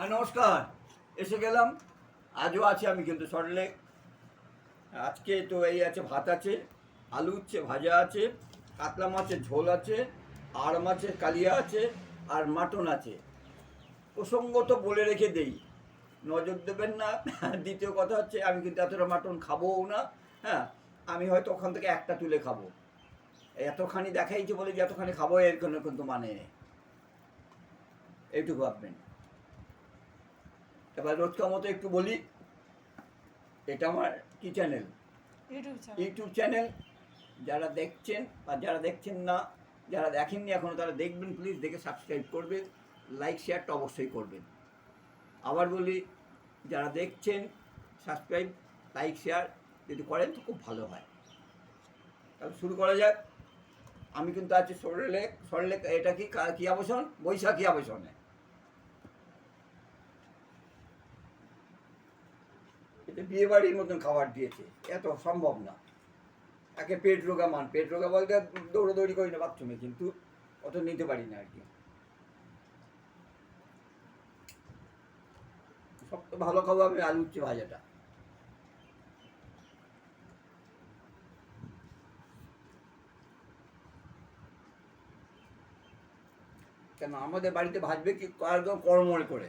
হ্যাঁ নমস্কার। এসে গেলাম। আজও আছি আমি কিন্তু সরলে আজকে তো এই আছে ভাত আছে, আলু উচ্ছে ভাজা আছে, কাতলা মাছের ঝোল আছে, আর মাছের কালিয়া আছে, আর মাটন আছে। প্রসঙ্গত বলে রেখে দেই, নজর দেবেন না। দ্বিতীয় কথা হচ্ছে, আমি কিন্তু এতটা মাটন খাবোও না হ্যাঁ আমি হয়তো ওখান থেকে একটা তুলে খাব। এতখানি দেখাইছে বলে যে এতখানি খাব, এর কোনো কিন্তু মানে নেই। এইটুকু ভাববেন। এবার রোজকার মতো একটু বলি এটা আমার কি চ্যানেল ইউটিউব চ্যানেল যারা দেখছেন বা যারা দেখছেন না যারা দেখেননি এখনও তারা দেখবেন প্লিজ দেখে সাবস্ক্রাইব করবেন লাইক শেয়ারটা অবশ্যই করবেন। আবার বলি যারা দেখছেন সাবস্ক্রাইব লাইক শেয়ার যদি করেন তো খুব ভালো হয়। তাহলে শুরু করা যাক। আমি কিন্তু আছি সরলেক সরলেক এটা কি কা- কি আবাসন? বৈশাখী আবাসনে। এটা বিয়ে বাড়ির মতন খাবার দিয়েছে। এত সম্ভব না। একে পেট রোগা মান, পেট রোগা বলতে দৌড়োদৌড়ি করি না বাথরুমে, কিন্তু অত নিতে পারি না আর কি। সব তো ভালো খাব আমি, আলু উচ্ছে ভাজাটা। কেন আমাদের বাড়িতে ভাজবে কি? একদম করে?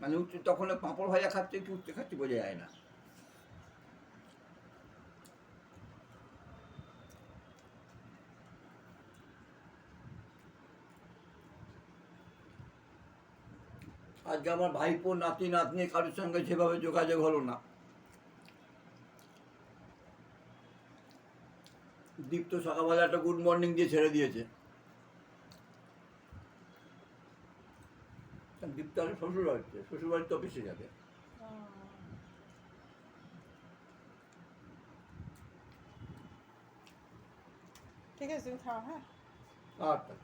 মানে উচ্চ তখন পাঁপড় ভাজা খাচ্ছে কি উচ্চ খাচ্ছে বোঝা যায় না। আজকে আমার ভাইপো, নাতি, নাতনি কারোর সঙ্গে সেভাবে যোগাযোগ হলো না। দীপ্ত সকালবেলা একটা গুড মর্নিং দিয়ে ছেড়ে দিয়েছে। দীপ্ত আর শ্বশুর বাড়িতে শ্বশুর বাড়িতে অফিসে যাবে। ঠিক আছে তুমি খাও হ্যাঁ? আচ্ছা।